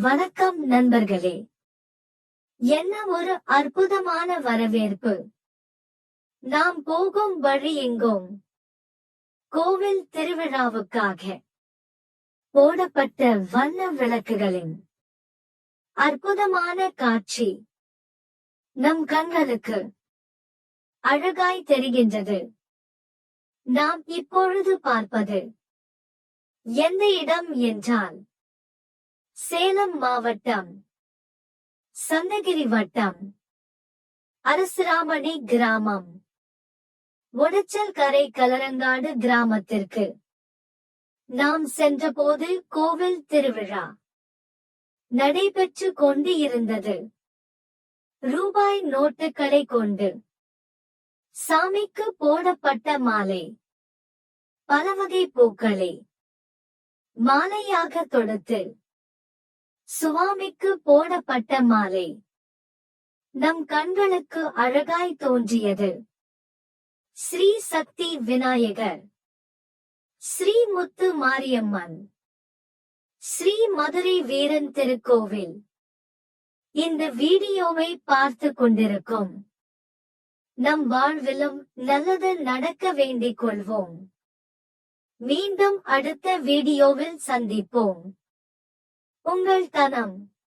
வணக்கம் நண்பர்களே. என்ன ஒரு அற்புதமான வரவேற்பு. நாம் போகும் வழி எங்கும்? கோவில் திருவிழாவுக்காக. போடப்பட்ட வண்ண விளக்குகளின் அற்புதமான காட்சி. நம் கண்களுக்கு அழகாய் தெரிகின்றது. நாம் இப்பொழுது பார்ப்பது எந்த இடம் என்றால் சேலம் மாவட்டம் சந்தகிரி வட்டம் அரசுராமணி கிராமம். ஒடச்சல் கரை கலரங்காடு கிராமத்திற்கு நாம் சென்றபோது கோவில் திருவிழா நடைபெற்று கொண்டு இருந்தது. ரூபாய் நோட்டுகளை கொண்டு சாமிக்கு போடப்பட்ட மாலை பலவகை பூக்களை மாலையாக தொடுத்து சுவாமிக்கு போடப்பட்ட மாலை. நம் கண்களுக்கு அழகாய் தோன்றியது. ஸ்ரீ சக்தி விநாயகர். ஸ்ரீ முத்து மாரியம்மன். ஸ்ரீ மதுரை வீரன் திருக்கோவில். இந்த வீடியோவை பார்த்து கொண்டிருக்கும். நம் வாழ்விலும் நல்லது நடக்க வேண்டிக் கொள்வோம். மீண்டும் அடுத்த வீடியோவில் சந்திப்போம். 뽕갈까남